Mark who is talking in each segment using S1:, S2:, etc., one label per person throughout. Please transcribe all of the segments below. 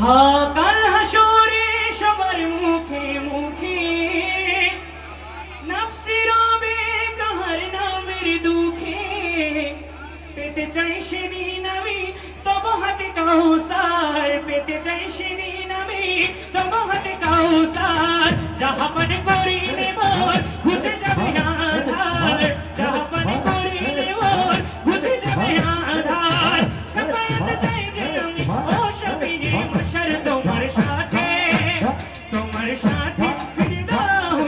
S1: হা কাল হাসরে সবার মুখে মুখে। নাফসি রবে কাহার নামের দুঃখে। পেতে চাই সেদিন আমি, তব হাতে কাউসার। পেতে চাই সেদিন আমি, তব হাতে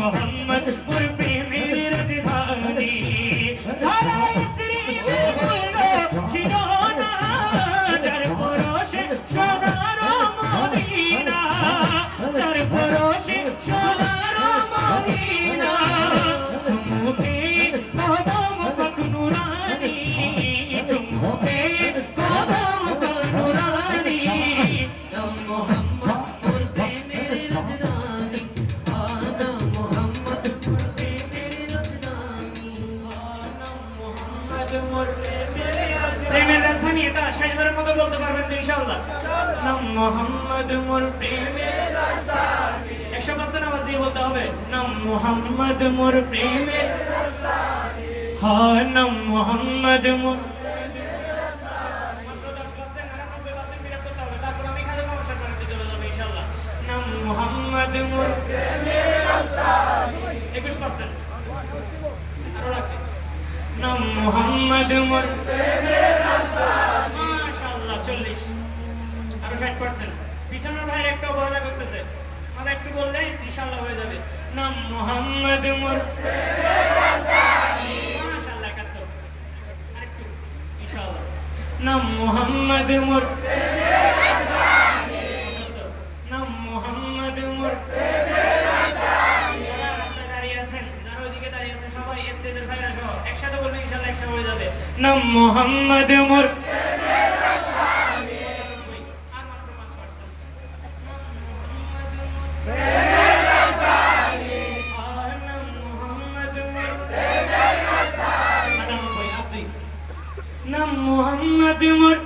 S1: নাম মোহাম্মদ মোর প্রেমের রাজধানী পরশে সোনার মদিনা। প্রেমের রাজধানী এটা, শেষবারের মতো বলতে পারবেন তো ইনশাআল্লাহ। নাম মোহাম্মদ মোর প্রেমের রাজধানী। একশো পার্সেন্ট আওয়াজ দিয়ে বলতে হবে নাম মোহাম্মদ মোর প্রেমের হা নাম মোহাম্মদ মোর মাত্র 10% আর 90% ফিল আপ করতে হবে। তারপর আমি খালি প্রমোশন বানাতে চলে যাব ইনশাআল্লাহ। নাম মোহাম্মদ মোর 21% আরও লাগবে। নাম মোহাম্মদ মোর মাশাআল্লাহ 40 আরও 60% পিছনের একটা করতেছে। একটু বললে হয়ে যাবে। নাম মোহাম্মদ মোর মাশাআল্লাহ 71 আরেকটু, ইনশাআল্লাহ। নাম মোহাম্মদ মোর নাম মোহাম্মদ মোর পঁচানব্বই, আর মাত্র 5%। নাম মোহাম্মদ মোর